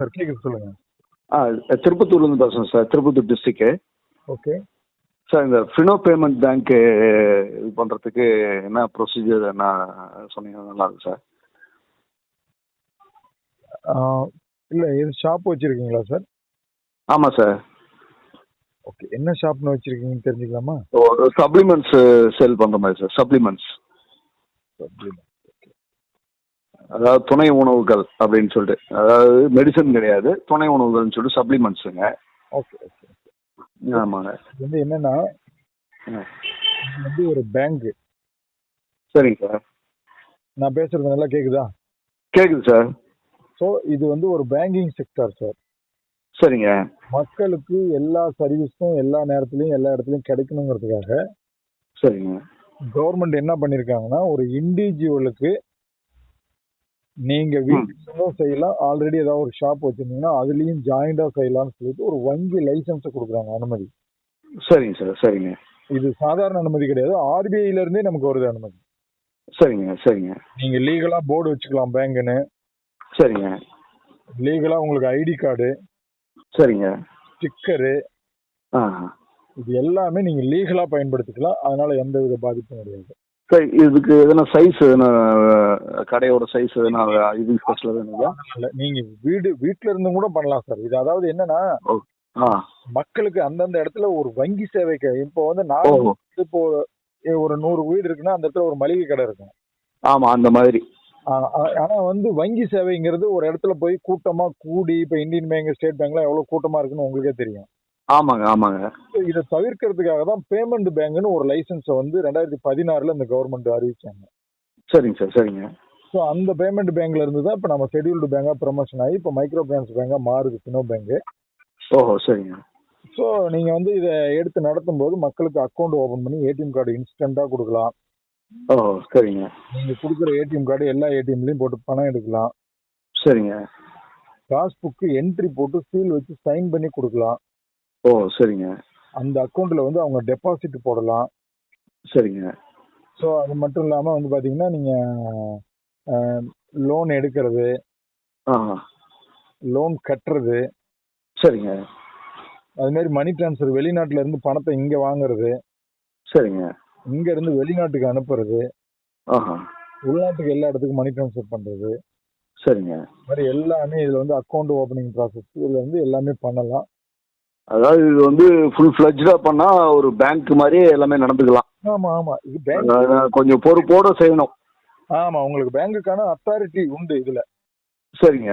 Sir கேக்குது சொல்லுங்க. ஆ திருப்பத்தூர்லேருந்து பேசுகிறேன் சார் திருப்பத்தூர் டிஸ்ட்ரிக்கு ஓகே. சார் இந்த ஃபினோ பேமெண்ட் பேங்க்கு இது பண்ணுறதுக்கு என்ன ப்ரொசீஜர் என்ன சொன்னீங்கன்னா நல்லா இருக்கும் சார். இல்ல இது ஷாப் வச்சிருக்கீங்களா சார்? ஆமாம் சார். ஓகே என்ன ஷாப்னு வச்சிருக்கீங்கன்னு தெரிஞ்சுக்கலாமா? ஒரு சப்ளிமெண்ட்ஸ் சேல் பண்ணுற மாதிரி சார் சப்ளிமெண்ட்ஸ் அதாவது துணை உணவுகள் அப்படின்னு சொல்லிட்டு. அதாவது மெடிசன் கிடையாது. துணை உணவுகள்னு சொல்லிட்டு சப்ளிமெண்ட்ஸுங்க ஓகே ஓகே ஆமாங்க. இது வந்து என்னன்னா. இது வந்து ஒரு பேங்க் சரிங்க சார். நான் பேசுறது நல்லா கேக்குதா? கேட்குது சார். ஸோ இது வந்து ஒரு பேங்கிங் செக்டார் சார் சரிங்க. மக்களுக்கு எல்லா சர்வீஸும் எல்லா நேரத்துலையும் எல்லா இடத்துலையும் கிடைக்கணுங்கிறதுக்காக சரிங்க. கவர்மெண்ட் என்ன பண்ணிருக்காங்கன்னா ஒரு இண்டிவிஜுவலுக்கு நீங்க வீட்டுக்கும் செய்யலாம். ஆல்ரெடி ஏதாவது ஒரு ஷாப் வச்சிருந்தீங்கன்னா அதுலயும் ஜாயிண்டா செய்யலாம்னு சொல்லிட்டு ஒரு வங்கி லைசன்ஸ் கொடுக்குறாங்க அனுமதி. சரிங்க சார் சரிங்க. இது சாதாரண அனுமதி கிடையாது. ஆர்பிஐல இருந்தே நமக்கு வருது அனுமதி. சரிங்க சரிங்க. நீங்க லீகலா போர்டு வச்சுக்கலாம் பேங்குன்னு சரிங்க. லீகலா உங்களுக்கு ஐடி கார்டு சரிங்க. ஸ்டிக்கரு இது எல்லாமே நீங்க லீகலா பயன்படுத்திக்கலாம். அதனால எந்த வித பாதிப்பும் கிடையாது. சார் இதுக்கு எதனா சைஸ் எதனா கடையோட சைஸ் எதனா இது ஸ்பெஷல் வேணுங்களா இல்ல நீங்க வீடு வீட்ல இருந்தும் கூட பண்ணலாம் சார் இது அதாவது என்னன்னா மக்களுக்கு அந்தந்த இடத்துல ஒரு வங்கி சேவைக்கு இப்போ வந்து நான் இப்போ ஒரு நூறு வீடு இருக்குன்னா அந்த இடத்துல ஒரு மளிகை கடை இருக்கும். ஆமாம் அந்த மாதிரி. ஆனா வந்து வங்கி சேவைங்கிறது ஒரு இடத்துல போய் கூட்டமா கூடி இப்ப இந்தியன் பேங்க் ஸ்டேட் பேங்க்லாம் எவ்வளவு கூட்டமா இருக்குன்னு உங்களுக்கே தெரியும். ஆமாங்க ஆமாங்க. இதை தவிர்க்கிறதுக்காக தான் பேமெண்ட் பேங்க்னு ஒரு லைசன்ஸை வந்து ரெண்டாயிரத்தி பதினாறுல இந்த கவர்மெண்ட் அறிவிச்சாங்க. சரிங்க சார் சரிங்க. ஸோ அந்த பேமெண்ட் பேங்க்ல இருந்து தான் இப்போ நம்ம ஷெட்யூல்டு பேங்கா ப்ரமோஷன் ஆகி இப்போ மைக்ரோ பினான்ஸ் பேங்கா மாறுது பினோ பேங்க் ஓஹோ சரிங்க. ஸோ நீங்க வந்து இதை எடுத்து நடத்தும் போது மக்களுக்கு அக்கௌண்ட் ஓபன் பண்ணி ஏடிஎம் கார்டு இன்ஸ்டண்டா கொடுக்கலாம். ஓ சரிங்க. நீங்க கொடுக்குற ஏடிஎம் கார்டு எல்லா ஏடிஎம்லயும் போட்டு பணம் எடுக்கலாம். சரிங்க. பாஸ்புக்கு என்ட்ரி போட்டு சீல் வச்சு சைன் பண்ணி கொடுக்கலாம். ஓ சரிங்க. அந்த அக்கௌண்ட்ல வந்து அவங்க டெபாசிட் போடலாம். சரிங்க. ஸோ அது மட்டும் இல்லாம வந்து பாத்தீங்கன்னா நீங்க லோன் எடுக்கிறது லோன் கட்டுறது சரிங்க. அது மாதிரி மணி டிரான்ஸ்ஃபர் வெளிநாட்டுல இருந்து பணத்தை இங்க வாங்குறது சரிங்க. இங்க இருந்து வெளிநாட்டுக்கு அனுப்புறது உள்நாட்டுக்கு எல்லா இடத்துக்கும் மணி டிரான்ஸ்ஃபர் பண்றது. சரிங்க. மாதிரி எல்லாமே இதுல வந்து அக்கௌண்ட் ஓபனிங் ப்ராசஸ் இதுல வந்து எல்லாமே பண்ணலாம். அதாவது இது வந்து ஃபுல் ஃப்ளஜ்டாக பண்ணால் ஒரு பேங்க் மாதிரியே எல்லாமே நடந்துக்கலாம். ஆமா ஆமா. இது பேங்க் கொஞ்சம் பொறுப்போட செய்யணும். ஆமா உங்களுக்கு பேங்குக்கான அத்தாரிட்டி உண்டு இதுல. சரிங்க.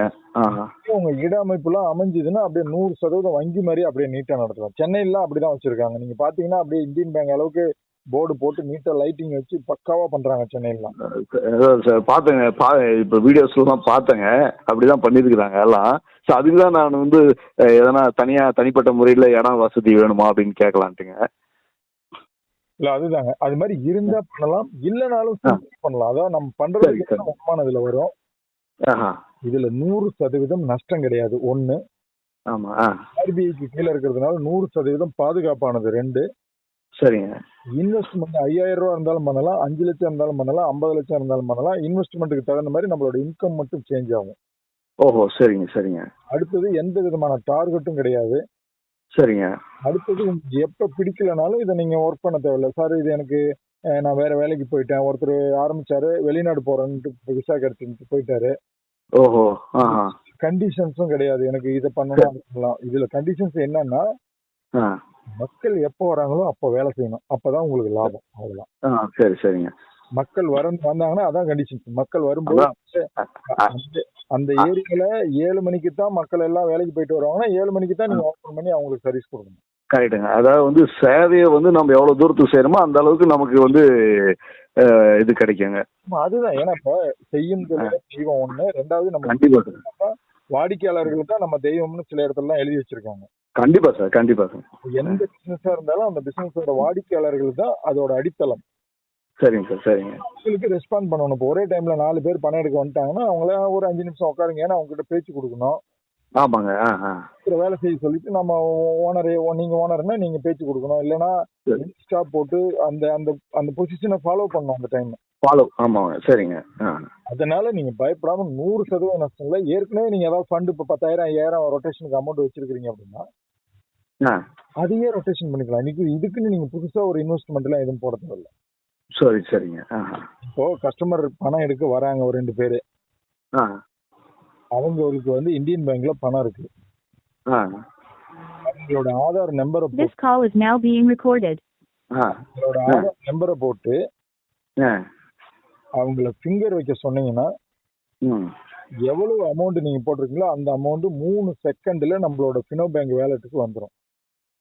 உங்க இட அமைப்புலாம் அமைஞ்சதுன்னா அப்படியே நூறு சதவீதம் வங்கி மாதிரி அப்படியே நீட்டா நடத்தலாம். சென்னையிலாம் அப்படிதான் வச்சிருக்காங்க. நீங்க பாத்தீங்கன்னா அப்படியே இந்தியன் பேங்க் அளவுக்கு போர்டு போட்டு நீட்டா லைட்டிங் வச்சு பக்காவா பண்றாங்க சென்னையிலாம் அதான் சார் பார்த்தேங்க பா இப்போ வீடியோஸ்லாம் பார்த்தேங்க. அப்படி தான் பண்ணியிருக்கிறாங்க எல்லாம். ஸோ அதுக்கு தான் நான் வந்து எதனா தனியாக தனிப்பட்ட முறையில் இடம் வசதி வேணுமா அப்படின்னு கேட்கலான்ட்டுங்க. இல்ல அதுதாங்க. அது மாதிரி இருந்தா பண்ணலாம். இல்லனாலும். பண்ணலாம். அதான் நம்ம. என்ன வருமானதுல வரும். இதுல நூறு சதவீதம் நஷ்டம் கிடையாது. ஒண்ணு. ஆமாம் ஆ. ஆர்பிஐக்கு கீழே இருக்கிறதுனால நூறு சதவீதம் பாதுகாப்பானது. ரெண்டு. சரிங்க. இன்வெஸ்ட்மெண்ட் ஐயாயிரம் ரூபா இருந்தாலும் பண்ணலாம் அஞ்சு லட்சம் இருந்தாலும் பண்ணலாம் ஐம்பது லட்சம் இருந்தாலும் பண்ணலாம். இன்வெஸ்ட்மெண்ட்டுக்கு தகுந்த மாதிரி நம்மளோட இன்கம் மட்டும் சேஞ்ச் ஆகும். ஓஹோ சரிங்க சரிங்க. அடுத்தது எந்த விதமான டார்கெட்டும் கிடையாது. சரிங்க. அடுத்தது உங்களுக்கு எப்ப பிடிக்கலனாலும் இதை நீங்க ஒர்க் பண்ண தேவையில்ல. சார் இது எனக்கு நான் வேற வேலைக்கு போயிட்டேன். ஒருத்தர் ஆரம்பிச்சாரு வெளிநாடு போறேன்ட்டு விசா கிடைச்சுட்டு போயிட்டாரு. ஓஹோ கண்டிஷன்ஸும் கிடையாது. எனக்கு இதை பண்ணணும் இதுல கண்டிஷன்ஸ் என்னன்னா மக்கள் எப்போ வராங்களோ அப்போ வேலை செய்யணும். அப்பதான் உங்களுக்கு லாபம். அவ்வளவுதான். சரி சரிங்க. மக்கள் வர வந்தாங்கன்னா அதான் கண்டிஷன்ஸ் மக்கள் வரும்போது அந்த- ஏரியால ஏழு மணிக்கு தான் மக்கள் எல்லாம் வேலைக்கு போயிட்டு வருவாங்கன்னா ஏழு மணிக்கு தான் நீங்க ஓப்பன் பண்ணி அவங்களுக்கு சர்வீஸ் கொடுக்கணும். கரெக்டுங்க அதாவது வந்து சேவையை வந்து நம்ம எவ்வளோ தூரத்துக்கு செய்கிறோமோ அந்த அளவுக்கு நமக்கு வந்து இது கிடைக்குங்க. அதுதான். ஏன்னா இப்ப செய்யும் தெய்வம் ஒண்ணு. ரெண்டாவது நம்ம வாடிக்கையாளர்களுக்கு தான் நம்ம தெய்வம்னு சில இடத்துல எழுதி வச்சிருக்காங்க. கண்டிப்பாக சார் கண்டிப்பாக சார். எந்த பிசினஸா இருந்தாலும் அந்த பிசினஸோட வாடிக்கையாளர்கள் தான் அதோட அடித்தளம். சரிங்க சார் சரிங்க. அவங்களுக்கு ரெஸ்பாண்ட் பண்ணணும். இப்போ ஒரே டைம்ல நாலு பேர் பணம் எடுக்க வந்துட்டாங்கன்னா அவங்கள ஒரு அஞ்சு நிமிஷம் உட்காருங்க. ஏன்னா அவங்க கிட்ட பேச்சு கொடுக்கணும். ஆமாங்க ஆ வேலை செய்ய சொல்லிட்டு நம்ம ஓனர் நீங்க ஓனர்னா நீங்க பேச்சு கொடுக்கணும். இல்லைன்னா. ஸ்டாப் போட்டு அந்த அந்த அந்த பொசிஷனை ஃபாலோ பண்ணணும் அந்த டைம் ஃபாலோ ஆமாங்க சரிங்க அதனால நீங்க பயப்படாம நூறு சதவீதம் நஷ்டம் இல்லை ஏற்கனவே நீங்க ஏதாவது ஃபண்ட் இப்போ பத்தாயிரம் ஐயாயிரம் ரொட்டேஷனுக்கு அமௌண்ட் வச்சிருக்கீங்க அப்படின்னா அதையே ரொட்டேஷன் பண்ணிக்கலாம். இன்னைக்கு இதுக்குன்னு நீங்க புதுசா ஒரு இன்வெஸ்ட்மெண்ட் எல்லாம் எதுவும் போட தேவையில்ல. சரி சரிங்க. இப்போ கஸ்டமர் பணம் எடுக்க வராங்க ஒரு ரெண்டு பேரு. ஆ. அவங்களுக்கு வந்து இந்தியன் பேங்க்ல பணம் இருக்கு. அவங்களோட ஆதார் நம்பரை This call is now being recorded. ஆ. அவங்களோட ஆதார் நம்பரை போட்டு ஆ. அவங்கள ஃபிங்கர் வைக்க சொன்னீங்கன்னா ம். எவ்வளவு அமௌண்ட் நீங்க போட்டிருக்கீங்களோ அந்த அமௌண்ட் மூணு செகண்ட்ல நம்மளோட ஃபினோ பேங்க் வேலெட்டுக்கு வந்துடும்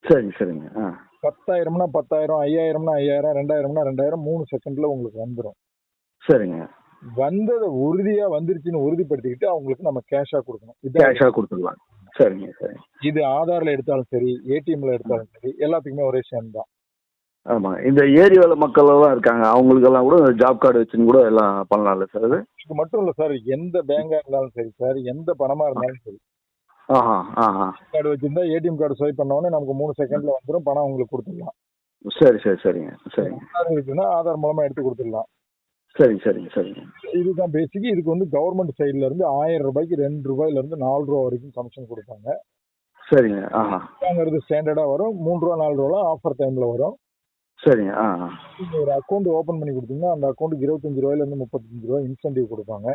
சரி சரிங்க. ஆ. பத்தாயிரம்னா பத்தாயிரம் ஐயாயிரம்னா ஐயாயிரம் ரெண்டாயிரம்னா ரெண்டாயிரம் மூணு செகண்ட்ல உங்களுக்கு வந்துடும் சரிங்க. வந்ததை உறுதியா வந்துருச்சுன்னு உறுதிப்படுத்திக்கிட்டு அவங்களுக்கு நம்ம கேஷா கொடுக்கணும். கேஷாக கொடுத்துடலாம். சரிங்க சரிங்க. இது ஆதார்ல எடுத்தாலும் சரி ஏடிஎம்ல எடுத்தாலும் சரி எல்லாத்துக்குமே ஒரே சேம் தான். ஆமாம் இந்த ஏரியாவில் மக்கள் எல்லாம் இருக்காங்க. அவங்களுக்கெல்லாம் கூட ஜாப் கார்டு வச்சுன்னு கூட எல்லாம் பண்ணலாம்ல சார் அது? இது மட்டும் இல்ல சார் எந்த பேங்கா இருந்தாலும் சரி சார் எந்த பணமா இருந்தாலும் சரி. கார்டு வச்சிருந்தா ஏடிஎம் கார்டு ஸ்வைப் பண்ண உடனே நமக்கு மூணு செகண்ட்ல வந்துடும் பணம் உங்களுக்கு கொடுத்துடலாம். சரி சரி சரிங்க சரிங்க. இருக்குன்னா ஆதார் மூலமா எடுத்து கொடுத்துடலாம். சரிங்க சரிங்க சரிங்க. இதுதான் பேசிக் இதுக்கு வந்து கவர்மெண்ட் சைடுல இருந்து ஆயிரம் ரூபாய்க்கு ரெண்டு ரூபாயில இருந்து நாலு ரூபா வரைக்கும் கமிஷன் கொடுப்பாங்க. சரிங்க ஆஹா. வாங்குறது ஸ்டாண்டர்டா வரும். மூணு ரூபா நாலு ரூபா ஆஃபர் டைம்ல வரும். சரிங்க ஆ ஒரு அக்கௌண்ட் ஓபன் பண்ணி கொடுத்தீங்கன்னா அந்த அக்கௌண்ட்டுக்கு இருபத்தஞ்சு ரூபாயில இருந்து முப்பத்தஞ்சு ரூபாய் இன்சென்டிவ் கொடுப்பாங்க.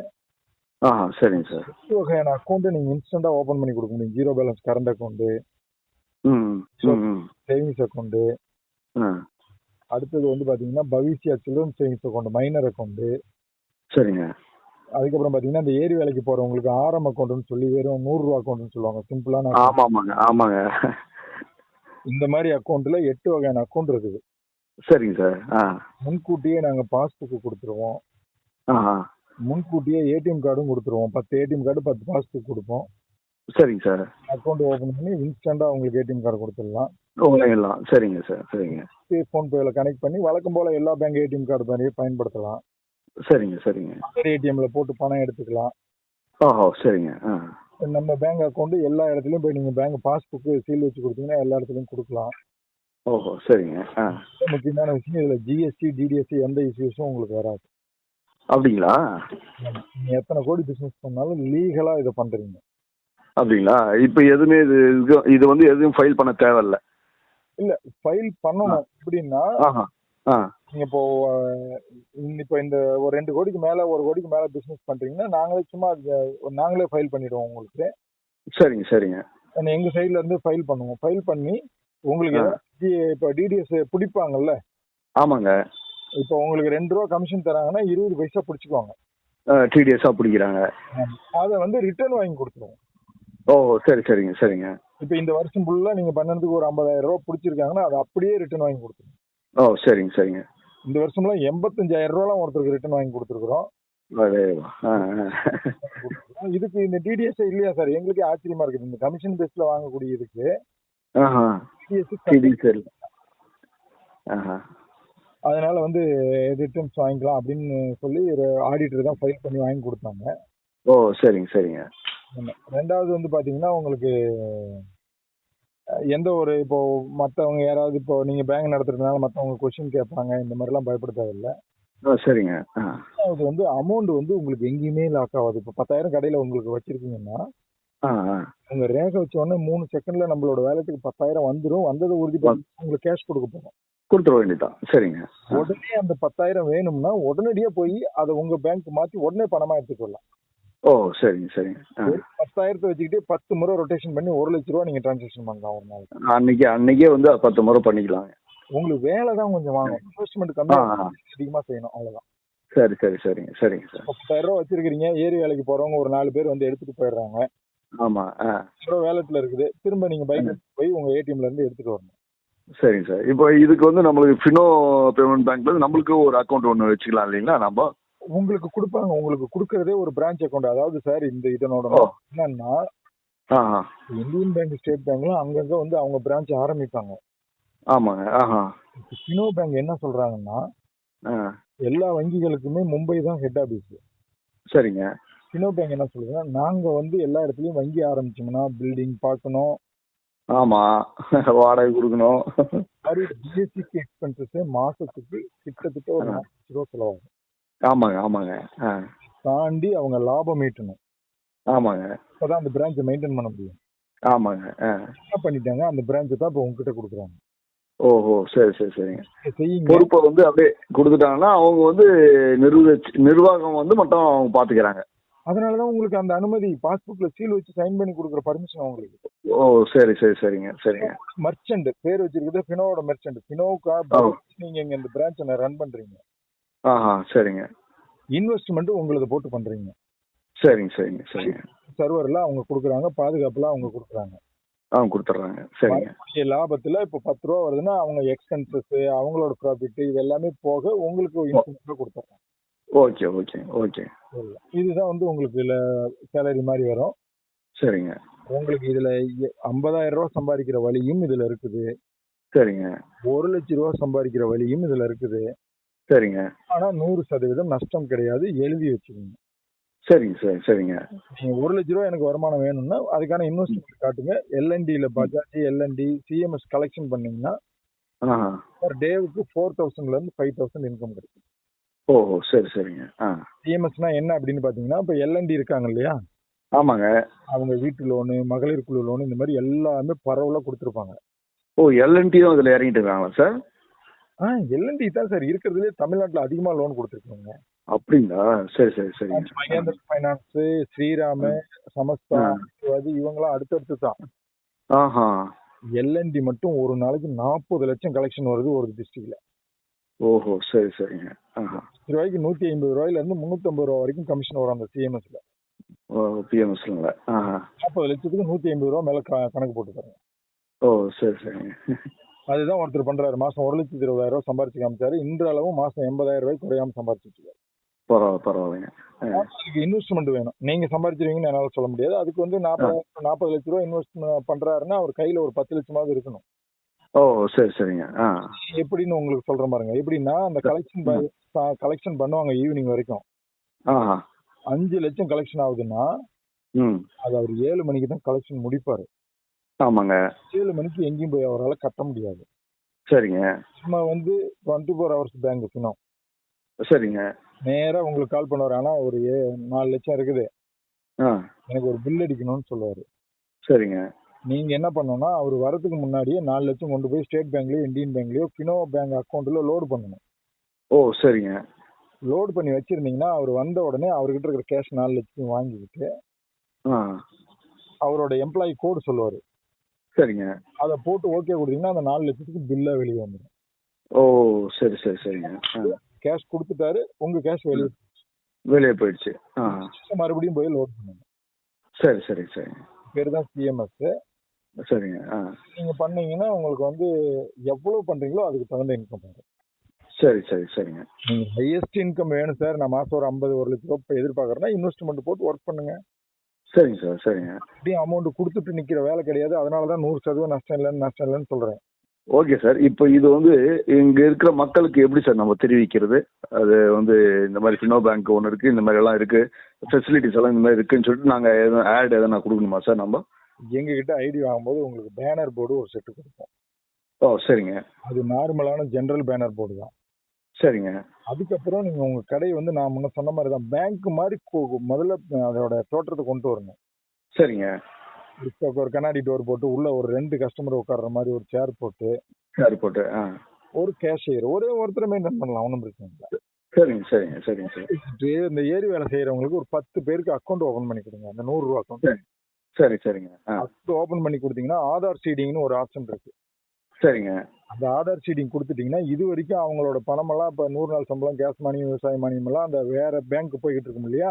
ஆஹா சரிங்க சார். வகையான அக்கௌண்ட் நீங்க இன்ஸ்டன்டா ஓபன் பண்ணி கொடுக்க முடியும். ஜீரோ பேலன்ஸ் கரண்ட் அக்கௌண்ட் ம் ம். ம் சேவிங்ஸ் அக்கௌண்ட் ஆ. அடுத்தது வந்து பாத்தீங்கன்னா Bhavishya children savings account minor account சரிங்க. அதுக்கப்புறம் பாத்தீங்கன்னா இந்த ஏரி வேலைக்கு போறவங்களுக்கு ஆரம் அக்கௌண்ட்னு சொல்லி வெறும் நூறு ரூபா அக்கௌண்ட்னு சொல்லுவாங்க. சிம்பிளான. ஆமாம் ஆமாங்க ஆமாங்க. இந்த மாதிரி அக்கௌண்ட்ல எட்டு வகையான அக்கௌண்ட் இருக்குது. சரிங்க சார் ஆ. முன்கூட்டியே நாங்க பாஸ்புக் கொடுத்துருவோம். முன்கூட்டியே ஏடிஎம் கார்டும் கொடுத்துருவோம். பத்து ஏடிஎம் கார்டு பத்து பாஸ்புக் கொடுப்போம். சரிங்க சார். அக்கௌண்ட் ஓபன் பண்ணி இன்ஸ்டண்டா உங்களுக்கு ஏடிஎம் கார்டு கொடுத்துடலாம். சரிங்க சார் சரிங்க. ஃபோன் பேல கனெக்ட் பண்ணி வழக்கம் போல எல்லா பேங்க் ஏடிஎம் கார்டு மாதிரியே பயன்படுத்தலாம். சரிங்க சரிங்க. ஏடிஎம்ல போட்டு பணம் எடுத்துக்கலாம். ஓஹோ சரிங்க ஆ. நம்ம பேங்க் அக்கௌண்ட் எல்லா இடத்துலயும் போய் நீங்க பேங்க் பாஸ்புக் சீல் வச்சு கொடுத்தீங்கன்னா எல்லா இடத்துலயும் கொடுக்கலாம். ஓஹோ சரிங்க முக்கியமான விஷயம் இதுல ஜிஎஸ்டி டிடிஎஸ்டி எந்த இஷ்யூஸும் உங்களுக்கு வராது. அப்படிங்களா? எத்தனை கோடி பிசினஸ் பண்ணாலும் லீகலா இதை பண்றீங்க. அப்படிங்களா? இப்போ எதுவுமே இது இது- இது வந்து எதுவும் ஃபைல் பண்ண தேவையில்ல. இல்ல ஃபைல் பண்ணணும் எப்படின்னா ஆஹா. ஆ. நீங்க இப்போ அஹ், இந்த- இப்போ இந்த ஒரு ரெண்டு கோடிக்கு மேல ஒரு கோடிக்கு மேல பிசினஸ் பண்றீங்கன்னா நாங்களே சும்மா அது- நாங்களே ஃபைல் பண்ணிடுவோம் உங்களுக்கு. சரிங்க சரிங்க. ஆனா எங்க சைடுல இருந்து ஃபைல் பண்ணுவோம். ஃபைல் பண்ணி உங்களுக்கு ஆ. ஏதாச்சும் இப்போ டிடிஎஸ் பிடிப்பாங்கல்ல? ஆமாங்க. இப்போ உங்களுக்கு ரெண்டு ரூபா கமிஷன் தராங்கன்னா இருபது பைசா பிடிச்சிக்குவாங்க. டிடிஎஸ்ஸாக பிடிக்கிறாங்க. அதை வந்து ரிட்டர்ன் வாங்கி கொடுத்துருவோம். ஓ சரி சரிங்க சரிங்க. இப்போ இந்த வருஷம் ஃபுல்லா நீங்க பண்ணதுக்கு ஒரு ஐம்பதாயிரம் ரூபா பிடிச்சிருக்காங்கன்னா அதை அப்படியே ரிட்டர்ன் வாங்கி கொடுத்துருவோம். ஓ சரிங்க சரிங்க. இந்த வருஷம்லாம் எண்பத்தஞ்சாயிரம் ரூபாலாம் ஒருத்தருக்கு ரிட்டர்ன் வாங்கி கொடுத்துருக்குறோம். இதுக்கு இந்த டிடிஎஸ் இல்லையா சார் எங்களுக்கே ஆச்சரியமா இருக்குது. இந்த கமிஷன் பேஸ்ல வாங்கக்கூடிய இதுக்கு அதனால வந்து ரிட்டர்ன்ஸ் வாங்கிக்கலாம் அப்படின்னு சொல்லி ஒரு ஆடிட்டர் தான் ஃபைல் பண்ணி வாங்கி கொடுத்தாங்க. ஓ சரிங்க சரிங்க. ரெண்டாவது வந்து பாத்தீங்கன்னா உங்களுக்கு எந்த ஒரு இப்போ மத்தவங்க யாராவது இப்போ நீங்க பேங்க் நடத்துறதுனால மத்தவங்க கொஸ்டின் கேட்பாங்க இந்த மாதிரிலாம் பயப்பட தேவையில்ல சரிங்க. அது வந்து அமௌண்ட் வந்து உங்களுக்கு எங்கேயுமே லாக் ஆகாது. இப்போ பத்தாயிரம் கடையில உங்களுக்கு வச்சிருக்கீங்கன்னா உங்க ரேகை வச்ச உடனே மூணு செகண்ட்ல நம்மளோட வேலைக்கு பத்தாயிரம் வந்துடும் வந்ததை உறுதிப்படுத்தி உங்களுக்கு கேஷ் கொடுக்க போறோம். கொடுத்துட வேண்டியதான் சரிங்க. உடனே அந்த பத்தாயிரம் வேணும்னா உடனடியா போய் அதை உங்க பேங்க் மாத்தி உடனே பணமா எடுத்துக்கலாம் ஓ சரிங்க சரிங்க. பத்தாயிரத்தை வச்சுக்கிட்டே பத்து முறை ரொட்டேஷன் பண்ணி ஒரு லட்ச ரூபா நீங்க டிரான்சாக்ஷன் பண்ணலாம் ஒரு நாளைக்கு. அன்னைக்கு அன்னைக்கே வந்து பத்து முறை பண்ணிக்கலாங்க. உங்களுக்கு வேலை தான் கொஞ்சம் வாங்கும் இன்வெஸ்ட்மெண்ட் ஆ கம்மியா ஆ அதிகமா செய்யணும். அவ்வளவுதான். சரி சரி சரிங்க சரிங்க சார். பத்தாயிரம் ரூபா வச்சிருக்கீங்க ஏரி வேலைக்கு போறவங்க ஒரு நாலு பேர் வந்து எடுத்துட்டு போயிடுறாங்க. ஆமாம் ஆ. ரூபா வேலட்ல இருக்குது. திரும்ப நீங்க பைக் போய் உங்க ஏடிஎம்ல இருந்து எடுத்துட்டு வரணும். சரிங்க சார். இப்போ இதுக்கு வந்து நம்மளுக்கு ஃபினோ பேமெண்ட் பேங்க்ல நம்மளுக்கு ஒரு அக்கௌண்ட் ஒன்று வச்சுக்கலாம் இல்லைங்களா? நம்ம? உங்களுக்கு கொடுப்பாங்க. உங்களுக்கு கொடுக்கறதே ஒரு பிரான்ச் அக்கௌண்ட் அதாவது சார் இந்த இதனோட. என்னன்னா இந்தியன் பேங்க் ஸ்டேட் பேங்க்லாம் அங்கங்க வந்து அவங்க பிரான்ச் ஆரம்பிப்பாங்க. ஆமாங்க. ஆஹா. ஃபினோ பேங்க் என்ன சொல்றாங்கன்னா எல்லா வங்கிகளுக்குமே மும்பை தான் ஹெட் ஆபீஸ் சரிங்க. ஃபினோ பேங்க் என்ன சொல்லுதுன்னா நாங்க வந்து எல்லா இடத்துலயும் வங்கி ஆரம்பிச்சோம்னா பில்டிங் பார்க்கணும். ஆமாம் வாடகை கொடுக்கணும். மாதிரி பேசிக் எக்ஸ்பென்சஸ் மாசத்துக்கு கிட்டத்தட்ட ஒரு நாலு லட்ச ரூபா செலவாகும். ஆமாங்க ஆமாங்க. ஆ. தாண்டி அவங்க லாபம் ஈட்டணும். ஆமாங்க. அப்பதான் அந்த பிரான்ச்சை மெயின்டைன் பண்ண முடியும். ஆமாங்க ஆ. என்ன பண்ணிட்டாங்க? அந்த பிரான்ச்சை தான் இப்போ உங்ககிட்ட கொடுக்குறாங்க. ஓஹோ சரி சரி சரிங்க. பொறுப்பை வந்து அப்படியே கொடுத்துட்டாங்கன்னா அவங்க வந்து நிர்வகிச்சு நிர்வாகம் வந்து மட்டும் அவங்க பார்த்துக்கிறாங்க அதனாலதான் உங்களுக்கு அந்த அனுமதி பாஸ்புக்ல சீல் வச்சு சைன் பண்ணி கொடுக்குற பர்மிஷன் உங்களுக்கு ஓ சரி சரி சரிங்க சரிங்க. மர்ச்சன்ட் பேர் வச்சிருக்கிறது ஃபினோவோட மெர்ச்சன்ட் ஃபினோவுக்கா. நீங்க இங்க இந்த பிரான்ச்சை ரன் பண்றீங்க. ஆஹா சரிங்க. இன்வெஸ்ட்மெண்ட் உங்களது போட்டு பண்றீங்க. சரிங்க சரிங்க சரிங்க. சர்வர்ல அவங்க கொடுக்குறாங்க பாதுகாப்புல அவங்க கொடுக்குறாங்க. அவங்க கொடுத்துட்றாங்க சரிங்க. லாபத்துல இப்போ பத்து ரூபா வருதுன்னா அவங்க எக்ஸ்பென்சஸ் அவங்களோட ப்ராஃபிட் இது எல்லாமே போக உங்களுக்கு கொடுத்துறாங்க ஓகே ஓகே ஓகே இதுதான் வந்து உங்களுக்கு இதுல சேலரி மாதிரி வரும். சரிங்க. உங்களுக்கு இதுல 50000 ரூபாய் சம்பாதிக்கிற வழியும் இதுல இருக்குது. சரிங்க. ஒரு லட்ச ரூபாய் சம்பாதிக்கிற வழியும் இதுல இருக்குது. சரிங்க. ஆனா நூறு சதவீதம் நஷ்டம் கிடையாது எழுதி வச்சுக்கோங்க. சரிங்க சரி சரிங்க. நீங்க ஒரு லட்ச ரூபாய் எனக்கு வருமானம் வேணும்னா அதுக்கான இன்வெஸ்ட்மெண்ட் காட்டுங்க. எல்என்டில Bajaj L and T CMS collection பண்ணீங்கன்னா ஒரு டேவுக்கு ஃபோர் தௌசண்ட்ல இருந்து ஃபைவ் தௌசண்ட் இன்கம் கிடைக்கும். ஓஹோ சரி சரிங்க. ஆ. சிஎம்எஸ்னா என்ன அப்படின்னு பாத்தீங்கன்னா இப்போ எல்என்டி இருக்காங்க இல்லையா? ஆமாங்க. அவங்க வீட்டு லோனு மகளிர் குழு லோனு இந்த மாதிரி எல்லாமே பரவலா கொடுத்துருப்பாங்க. ஓ எல்என்டியும் இதில் இறங்கிட்டு இருக்காங்களா சார்? ஆ எல்என்டி தான் சார். இருக்கிறதுலே தமிழ்நாட்டுல அதிகமா லோன் கொடுத்துருக்காங்க. அப்படிங்களா? சரி சரி சரிங்க. மகேந்திர ஃபைனான்ஸ் ஸ்ரீராம சமஸ்தா அது இவங்களாம் அடுத்தடுத்து தான். ஆஹா. எல்என்டி மட்டும் ஒரு நாளைக்கு நாற்பது லட்சம் கலெக்ஷன் வருது ஒரு டிஸ்ட்ரிக்ட்ல ஓஹோ சரி சரிங்க. ரூபாய்க்கு நூத்தி ஐம்பது ரூபாயில இருந்து முன்னூத்தி ரூபா வரைக்கும் கமிஷன் வரும் அந்த சிஎம்எஸ்ல பிஎம்எஸ்ல நாற்பது லட்சத்துக்கு நூத்தி ஐம்பது ரூபா மேல கணக்கு போட்டு தரேன். ஓ சரி சரிங்க அதுதான் ஒருத்தர் பண்றாரு. மாசம் ஒரு லட்சத்தி இருபதாயிரம் ரூபாய் சம்பாரிச்சு காமிச்சாரு. இன்று அளவும் மாசம் எண்பதாயிரம் ரூபாய் குறையாம சம்பாரிச்சிட்டு இருக்காரு பரவாயில்ல பரவாயில்லைங்க அதுக்கு இன்வெஸ்ட்மெண்ட் வேணும். நீங்க சம்பாரிச்சிருவீங்கன்னு என்னால சொல்ல முடியாது. அதுக்கு வந்து நாற்பது நாற்பது லட்ச ரூபாய் இன்வெஸ்ட் பண்றாருன்னா அவர் கையில ஒரு பத்து லட்சமாவது இருக்கணும். ஓ சரி சரிங்க. ஆ. எப்படின்னு உங்களுக்கு சொல்ற பாருங்க எப்படின்னா அந்த கலெக்ஷன் கலெக்ஷன் பண்ணுவாங்க ஈவினிங் வரைக்கும். ஆஹா. அஞ்சு லட்சம் கலெக்ஷன் ஆகுதுன்னா அது அவர் ஏழு மணிக்கு தான் கலெக்ஷன் முடிப்பாரு. ஆமாங்க. ஏழு மணிக்கு எங்கேயும் போய் அவரால் கட்ட முடியாது. சரிங்க. நம்ம வந்து டுவெண்ட்டி ஃபோர் ஹவர்ஸ் பேங்க் வச்சுனோம் சரிங்க. நேரா உங்களுக்கு கால் பண்ணுவார். ஆனா ஒரு ஏ- நாலு லட்சம் இருக்குது. எனக்கு ஒரு பில் அடிக்கணும்னு சொல்லுவாரு. சரிங்க. நீங்க என்ன பண்ணணும்னா அவர் வரதுக்கு முன்னாடியே நாலு லட்சம் கொண்டு போய் ஸ்டேட் பேங்க்லயோ இந்தியன் பேங்க்லயோ பினோ பேங்க் அக்கௌண்ட்ல லோடு பண்ணணும். ஓ சரிங்க. லோடு பண்ணி வச்சிருந்தீங்கன்னா அவர் வந்த உடனே அவர்கிட்ட இருக்கிற கேஷ் நாலு லட்சம் வாங்கிக்கிட்டு அவரோட எம்ப்ளாயி கோடு சொல்லுவாரு. சரிங்க. அதை போட்டு ஓகே கொடுத்தீங்கன்னா அந்த நாலு லட்சத்துக்கு பில்லா வெளியே வந்துடும் ஓ சரி சரி சரிங்க. கேஷ் கொடுத்துட்டாரு உங்க கேஷ் வெளியே வெளியே போயிடுச்சு. ஆ. மறுபடியும் போய் லோட் பண்ணுங்க சரி சரி சரிங்க பேர் தான் சிஎம்எஸ் சரிங்க ஆ. நீங்க பண்ணீங்கன்னா உங்களுக்கு வந்து எவ்வளவு பண்றீங்களோ அதுக்கு தகுந்த இன்கம் வரும். சரி சரி சரிங்க. நீங்க ஹையஸ்ட் இன்கம் வேணும் சார் நான் மாசம் ஒரு ஐம்பது ஒரு லட்ச ரூபாய் எதிர்பார்க்கறேன்னா இன்வெஸ்ட்மெண்ட் போட்டு ஒர்க் பண்ணுங்க. சரிங்க சார் சரிங்க. அப்படியே அமௌண்ட் கொடுத்துட்டு நிக்கிற வேலை கிடையாது. அதனால தான் நூறு சதவீதம் நஷ்டம் இல்லைன்னு நஷ்டம் இல்லைன்னு சொல்றேன். ஓகே சார் இப்போ இது வந்து இங்க இருக்கிற மக்களுக்கு எப்படி சார் நம்ம தெரிவிக்கிறது? அது வந்து இந்த மாதிரி ஃபினோ பேங்க் ஒன்று இருக்கு இந்த மாதிரி எல்லாம் இருக்கு. ஃபெசிலிட்டிஸ் எல்லாம் இந்த மாதிரி இருக்குன்னு சொல்லிட்டு நாங்க எதுவும் ஆட் எதனா கொடுக்கணுமா சார் நம்ம? எங்க கிட்ட ஐடி வாங்கும்போது உங்களுக்கு பேனர் போர்டு ஒரு செட்டு கொடுப்போம். ஓ சரிங்க. அது நார்மலான ஜெனரல் பேனர் போர்டு தான். சரிங்க. அதுக்கப்புறம் நீங்க உங்க கடையை வந்து நான் முன்ன சொன்ன மாதிரி தான் பேங்க் மாதிரி முதல்ல அதோட தோற்றத்தை கொண்டு வரணும். சரிங்க. ஒரு- ஒரு கண்ணாடி டோர் போட்டு உள்ள ஒரு ரெண்டு கஸ்டமர் உட்கார்ற மாதிரி ஒரு சேர் போட்டு சரி போட்டு ஒரு கேஷியர் ஒரே ஒருத்தர் மெயின்டைன் பண்ணலாம் ஒன்றும் பிரச்சனை இல்லை. சரிங்க சரிங்க சரிங்க சார் இந்த ஏரி வேலை செய்யறவங்களுக்கு ஒரு பத்து பேருக்கு அக்கௌண்ட் ஓபன் பண்ணி கொடுங்க அந்த நூறு ரூபா அக்கௌண்ட் சரி. சரி சரிங்க அக்கௌண்ட் ஓபன் பண்ணி கொடுத்தீங்கன்னா ஆதார் சீடிங்னு ஒரு ஆப்ஷன் இருக்கு. சரிங்க. அந்த ஆதார் சீடிங் கொடுத்துட்டீங்கன்னா இது வரைக்கும் அவங்களோட பணமெல்லாம் இப்போ நூறு நாள் சம்பளம் கேஸ் மானியம் விவசாய மானியம் எல்லாம் அந்த வேற பேங்க் போய்கிட்டு இருக்கும் இல்லையா?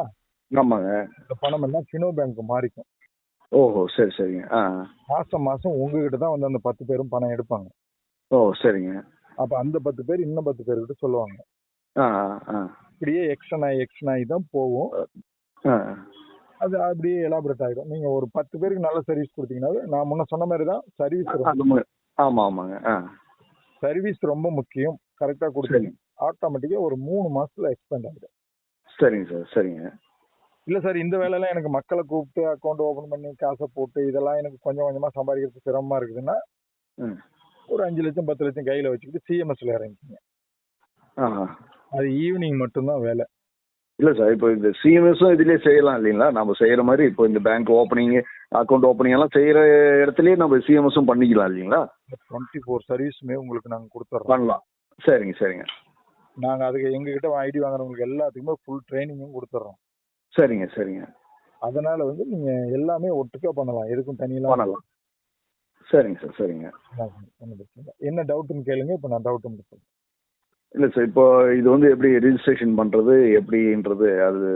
ஆமாங்க. இந்த பணம் எல்லாம் ஃபினோ பேங்க் மாறிக்கும். ஓஹோ சரி சரிங்க. ஆ. மாசம் மாசம் உங்ககிட்ட தான் வந்து அந்த பத்து பேரும் பணம் எடுப்பாங்க. ஓ சரிங்க. அப்ப அந்த பத்து பேர் இன்னும் பத்து பேர்கிட்ட சொல்லுவாங்க. ஆ ஆ இப்படியே எக்ஸ்டன் ஆகி எக்ஸ்டன் ஆகி தான் போகும். அது அப்படியே எலாபரேட் ஆகிடும் நீங்க ஒரு பத்து பேருக்கு நல்ல சர்வீஸ் கொடுத்தீங்கன்னா நான் முன்ன சொன்ன மாதிரி தான் சர்வீஸ் ஆமாம் ஆமாங்க. சர்வீஸ் ரொம்ப முக்கியம். கரெக்டா கொடுத்தீங்க. ஆட்டோமேட்டிக்கா ஒரு மூணு மாசத்துல எக்ஸ்பெண்ட் ஆகிடும் சரிங்க சார். சரிங்க. இல்ல சார் இந்த வேலையெல்லாம் எனக்கு மக்களை கூப்பிட்டு அக்கௌண்ட் ஓபன் பண்ணி காசை போட்டு இதெல்லாம் எனக்கு கொஞ்சம் கொஞ்சமா சம்பாதிக்கிறதுக்கு சிரமமா இருக்குதுன்னா ம் ஒரு அஞ்சு லட்சம் பத்து லட்சம் கையில வச்சுக்கிட்டு சிஎம்எஸ்ல இறங்கிங்க ஆ அது ஈவினிங் மட்டும்தான் வேலை. இல்லை சார் இப்போ இந்த சிஎம்எஸும் இதுலேயே செய்யலாம் இல்லைங்களா? நம்ம செய்கிற மாதிரி இப்போ இந்த பேங்க் ஓப்பனிங் அக்கௌண்ட் ஓப்பனிங் எல்லாம் செய்கிற இடத்துலயே நம்ம சிஎம்எஸும் பண்ணிக்கலாம் இல்லைங்களா? டுவெண்ட்டி ஃபோர் சர்வீஸுமே உங்களுக்கு நாங்கள் கொடுத்துட்றோம் பண்ணலாம். சரிங்க சரிங்க. நாங்கள் அதுக்கு எங்ககிட்ட ஐடி வாங்குறவங்களுக்கு எல்லாத்துக்குமே ஃபுல் ட்ரைனிங்கும் கொடுத்துட்றோம் சரிங்க சரிங்க. அதனால வந்து நீங்கள் எல்லாமே ஒட்டுக்கா பண்ணலாம். எதுக்கும் தனியெல்லாம் பண்ணலாம். சரிங்க சார் சரிங்க. என்ன டவுட்டுன்னு கேளுங்க. இப்போ நான் டவுட்டு முடிப்பேன் இல்லை சார் இப்போ இது வந்து எப்படி ரெஜிஸ்ட்ரேஷன் பண்ணுறது எப்படின்றது அது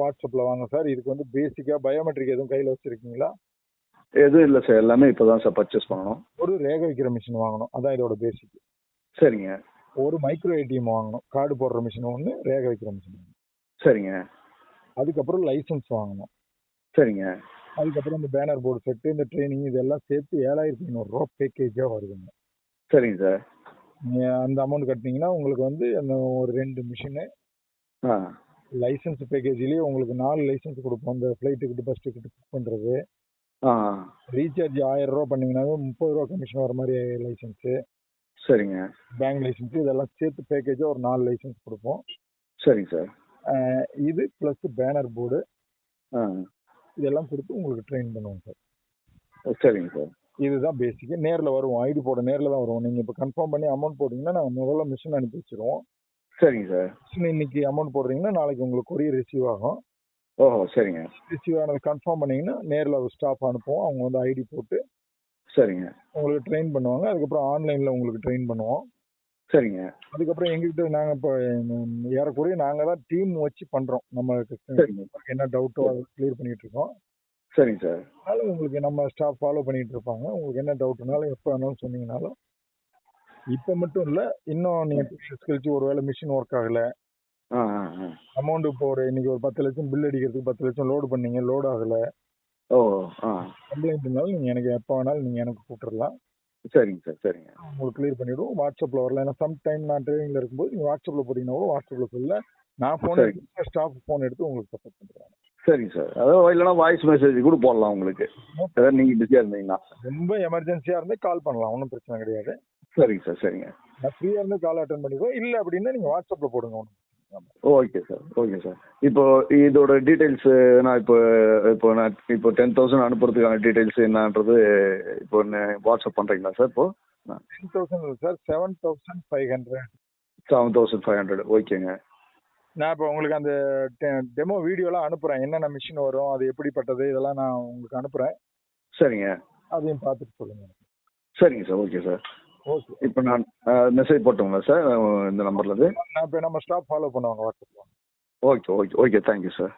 வாட்ஸ்அப்பில் வாங்க சார் இதுக்கு வந்து பேசிக்காக பயோமெட்ரிக் எதுவும் கையில் வச்சுருக்கீங்களா? எதுவும் இல்லை சார் எல்லாமே இப்போ தான் சார் பர்ச்சேஸ் பண்ணணும். ஒரு ரேக வைக்கிற மிஷின் வாங்கணும். அதான் இதோட பேசிக் சரிங்க. ஒரு மைக்ரோ ஏடிஎம் வாங்கணும். கார்டு போடுற மிஷின் ஒன்று ரேக வைக்கிற மிஷின் சரிங்க. அதுக்கப்புறம் லைசன்ஸ் வாங்கணும். சரிங்க. அதுக்கப்புறம் இந்த பேனர் போர்டு செட்டு இந்த ட்ரைனிங் இதெல்லாம் சேர்த்து ஏழாயிரத்தி ஐநூறுரூவா பேக்கேஜாக வருதுங்க. சரிங்க சார் நீங்கள் அந்த அமௌண்ட் கட்டினீங்கன்னா உங்களுக்கு வந்து அந்த ஒரு ரெண்டு மிஷினு ஆ. லைசன்ஸ் பேக்கேஜ்லேயே உங்களுக்கு நாலு லைசன்ஸ் கொடுப்போம். இந்த flight ticket bus ticket book பண்ணுறது ஆ. ரீசார்ஜ் ஆயிரம் ரூபா பண்ணீங்கன்னாவே முப்பது ரூபா கமிஷன் வர மாதிரி லைசன்ஸு சரிங்க. பேங்க் லைசன்ஸ் இதெல்லாம் சேர்த்து பேக்கேஜாக ஒரு நாலு லைசன்ஸ் கொடுப்போம். சரிங்க சார். இது ப்ளஸ் பேனர் போர்டு இதெல்லாம் கொடுத்து உங்களுக்கு ட்ரெயின் பண்ணுவோம் சார். சரிங்க சார். இதுதான் பேசிக்கு நேரில் வருவோம். ஐடி போட நேரில் தான் வருவோம். நீங்கள் இப்போ கன்ஃபார்ம் பண்ணி அமௌண்ட் போட்டிங்கன்னா நாங்கள் முதல்ல மிஷின் அனுப்பி வச்சிருவோம். சரிங்க சார் மிஷின் இன்னைக்கு அமௌண்ட் போடுறீங்கன்னா நாளைக்கு உங்களுக்கு கொரியர் ரிசீவ் ஆகும். ஓஹோ சரிங்க. ரிசீவ் ஆனது கன்ஃபார்ம் பண்ணீங்கன்னா நேரில் ஒரு ஸ்டாஃப் அனுப்புவோம். அவங்க வந்து ஐடி போட்டு சரிங்க. உங்களுக்கு ட்ரெயின் பண்ணுவாங்க. அதுக்கப்புறம் ஆன்லைனில் உங்களுக்கு ட்ரெயின் பண்ணுவோம். சரிங்க. அதுக்கப்புறம் எங்ககிட்ட நாங்கள் இப்போ ஏறக்குறைய நாங்கள் தான் டீம் வச்சு பண்ணுறோம் நம்ம என்ன டவுட்டோ அதை கிளியர் பண்ணிட்டு இருக்கோம். சரிங்க சார். அதனால உங்களுக்கு நம்ம ஸ்டாஃப் ஃபாலோ பண்ணிட்டு இருப்பாங்க. உங்களுக்கு என்ன டவுட்னாலும் எப்போ வேணாலும் சொன்னீங்கனாலும். இப்போ மட்டும் இல்லை இன்னும் நீங்கள் டூ இயர்ஸ் கழிச்சு ஒரு வேளை மிஷின் ஒர்க் ஆகலை. அமௌண்ட் இப்போ ஒரு இன்னைக்கு ஒரு பத்து லட்சம் பில் அடிக்கிறதுக்கு பத்து லட்சம் லோடு பண்ணீங்க லோட் ஆகலை. ஓ ஆ. கம்ப்ளைண்ட் இருந்தாலும் நீங்கள் எனக்கு எப்போ வேணாலும் நீங்கள் எனக்கு கூப்பிட்டுறலாம். சரிங்க சார் சரிங்க. உங்களுக்கு கிளியர் பண்ணிவிடுவோம் வாட்ஸ்அப்பில் வரல ஏன்னா சம் டைம் நான் ட்ரைவிங்கில் இருக்கும்போது நீங்கள் வாட்ஸ்அப்பில் போட்டிங்கன்னா கூட வாட்ஸ்அப்பில் சொல்ல நான் ஃபோன். எடுத்து ஸ்டாஃப் ஃபோன் எடுத்து உங்களுக்கு சப்போர்ட் பண்ணுறேன் சரிங்க சார். அதாவது இல்லைன்னா வாய்ஸ் மெசேஜ் கூட போடலாம் உங்களுக்கு. ஏதாவது நீங்கள் பிஸியாக இருந்தீங்கன்னா. ரொம்ப எமர்ஜென்சியாக இருந்தால் கால் பண்ணலாம். ஒன்றும் பிரச்சனை கிடையாது. சரிங்க சார் சரிங்க. நான் ஃப்ரீயாக இருந்து கால் அட்டன் பண்ணிக்குவோம் இல்லை அப்படின்னா நீங்கள் வாட்ஸ்அப்பில் போடுங்க ஒன்றும் ஓகே சார் ஓகே சார் இப்போ இதோட டீட்டெயில்ஸ் நான் இப்போ இப்போ நான் இப்போ டென் தௌசண்ட் அனுப்புறதுக்கான டீட்டெயில்ஸ் என்னன்றது இப்போ வாட்ஸ்அப் பண்ணுறீங்களா சார் இப்போ? Ten thousand sir seven thousand five hundred seven thousand five hundred ஓகேங்க நான் இப்போ உங்களுக்கு அந்த டெமோ வீடியோலாம் அனுப்புகிறேன் என்னென்ன மிஷின் வரும் அது எப்படிப்பட்டது இதெல்லாம் நான் உங்களுக்கு அனுப்புகிறேன் சரிங்க. அதையும் பார்த்துட்டு சொல்லுங்கள் சரிங்க சார் ஓகே சார். ஓகே இப்போ நான் மெசேஜ் போட்டுங்களா சார் இந்த நம்பர்லேருந்து நான் இப்போ நம்ம ஸ்டாஃப் ஃபாலோ பண்ணுவாங்க வாட்ஸ்அப்பில் okay okay okay thank you sir